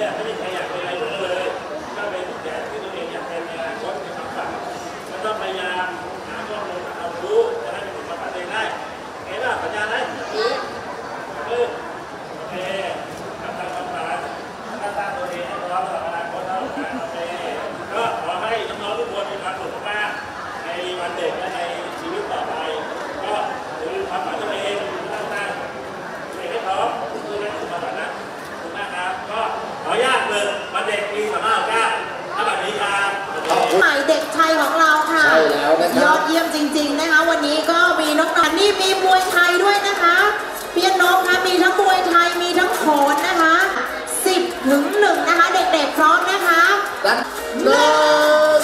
Yeah. รันหนึ่ง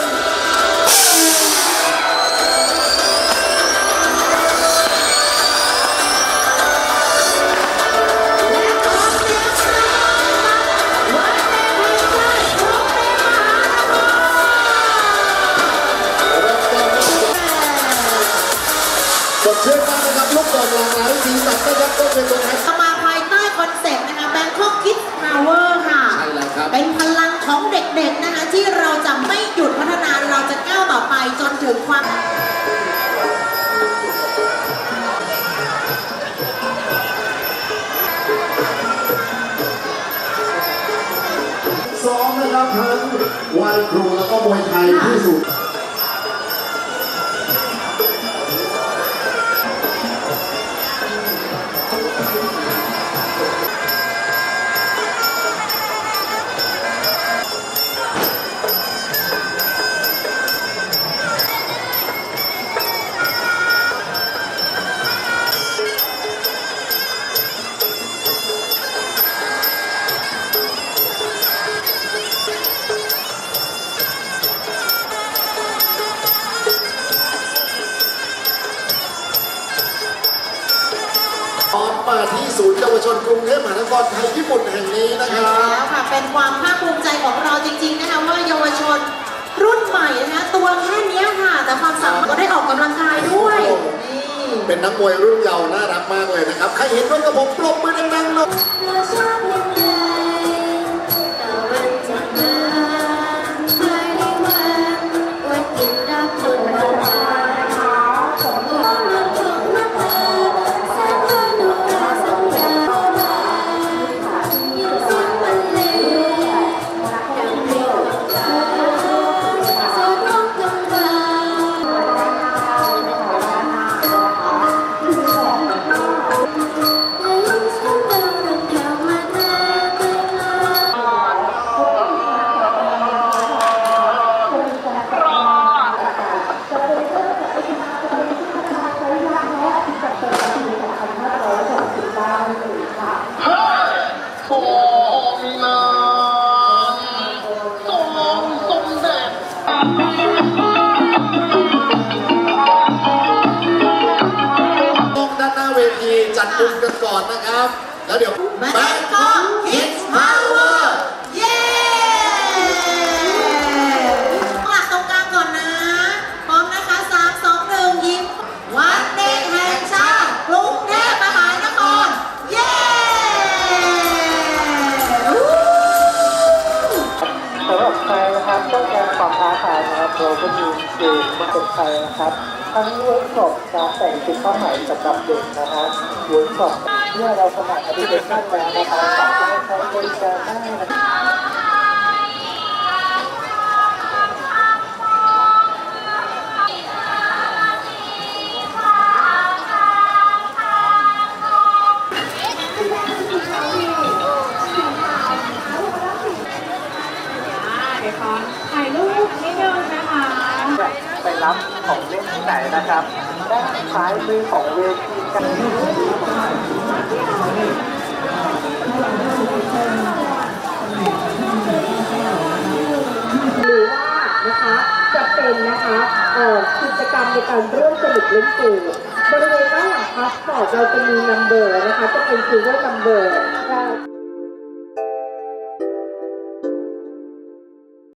สดชื่นมากนะครับลูกบอลหลากหลายสีสันนะครับก็เป็นตัวแทน มาภายใต้คอนเซ็ปต์นะคะ Bangkok Kids Power ค่ะ ใช่แล้วครับ เป็นพลัง ของเด็กๆนะคะ ที่เราจะไม่หยุดพัฒนาเราจะก้าวต่อไปจนถึงความซ้อมนะครับทั้งวันครูแล้วก็มวยไทยที่สุด พร้อมมาที่ศูนย์เยาวชนกรุงเทพมหานครไทยญี่ปุ่นแห่งนี้นะครับแล้วค่ะเป็นความภาคภูมิใจของเราจริง ๆ นะคะว่าเยาวชนรุ่นใหม่นะคะตัวแค่นี้ค่ะ แต่ความสามารถก็ได้ออกกำลังกายด้วยเป็นนักมวยรุ่นเยาว์น่ารักมากเลยนะครับ ใครเห็นด้วยกระผมปรบมือดังๆเลย จัดกลุ่มกันก่อนนะครับ แล้วเดี๋ยว Bangkok Kids Power เความท้าทายนะครับเราก็มีเกมมาเป็นไทยนะครับ ทั้งเวิร์กช็อปการแต่งชุดผ้าไหมสำหรับเด็กนะฮะเวิร์กช็อปเมื่อเราสมัครอดิเคชันแล้วนะครับสามารถใช้บริการได้นะครับ ไปรับของเล่นที่ไหนนะครับด้านซ้ายมือของเวทีกันหรือว่านะคะจะเป็นนะคะเอ่อกิจกรรมในการร่วมสนุกเล่นเกมบริเวณด้านหลังพาสปอร์ตเราจะมีนัมเบอร์นะคะจะเป็นซิลเวอร์นัมเบอร์